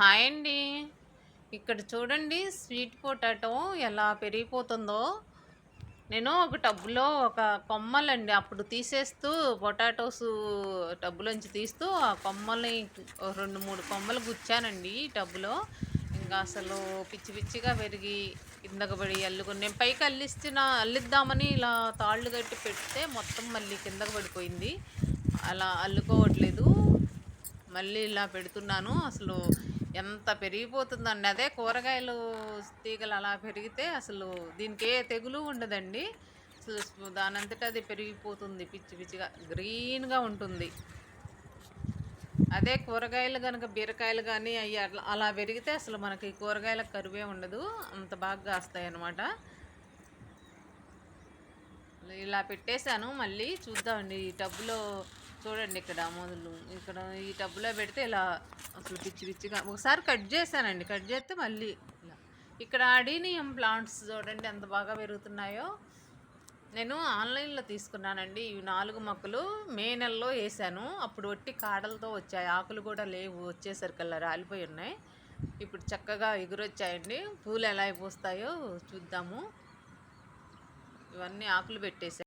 Hi అండి. ఇక్కడ చూడండి స్వీట్ పొటాటో ఎలా పెరిగిపోతుందో. నేను ఒక టబ్బులో ఒక కొమ్మలండి అప్పుడు తీసేస్తూ పొటాటోస్ టబ్బులోంచి తీస్తూ ఆ కొమ్మల్ని రెండు మూడు కొమ్మలు గుచ్చానండి ఈ టబ్బులో. ఇంకా అసలు పిచ్చి పిచ్చిగా పెరిగి కిందకు పడి అల్లుకుని నేను పైకి అల్లిస్తున్న అల్లిద్దామని ఇలా తాళ్ళు కట్టి పెడితే మొత్తం మళ్ళీ కిందకు పడిపోయింది. అలా అల్లుకోవట్లేదు. మళ్ళీ ఇలా పెడుతున్నాను. అసలు ఎంత పెరిగిపోతుందండి. అదే కూరగాయలు తీగలు అలా పెరిగితే అసలు దీనికి ఏ తెగులు ఉండదండి. అసలు దానంతటా అది పెరిగిపోతుంది పిచ్చి పిచ్చిగా గ్రీన్గా ఉంటుంది. అదే కూరగాయలు కనుక బీరకాయలు కానీ అవి అట్లా అలా పెరిగితే అసలు మనకి కూరగాయలకు కరువే ఉండదు. అంత బాగా కాస్తాయి అన్నమాట. ఇలా పెట్టేశాను. మళ్ళీ చూద్దామండి. ఈ టబ్బులో చూడండి ఇక్కడ మొదలు ఇక్కడ ఈ టబ్బులో పెడితే ఇలా అసలు పిచ్చి పిచ్చిగా ఒకసారి కట్ చేశానండి. కట్ చేస్తే మళ్ళీ ఇలా. ఇక్కడ అడీనియం ప్లాంట్స్ చూడండి ఎంత బాగా పెరుగుతున్నాయో. నేను ఆన్లైన్లో తీసుకున్నానండి. ఇవి నాలుగు మొక్కలు మే నెలలో వేసాను. అప్పుడు వట్టి కాడలతో వచ్చాయి. ఆకులు కూడా లేవు. వచ్చేసరికల్లా రాలిపోయి ఉన్నాయి. ఇప్పుడు చక్కగా ఎగురొచ్చాయండి. పూలు ఎలా అయిపోస్తాయో చూద్దాము. ఇవన్నీ ఆకులు పెట్టేసాయి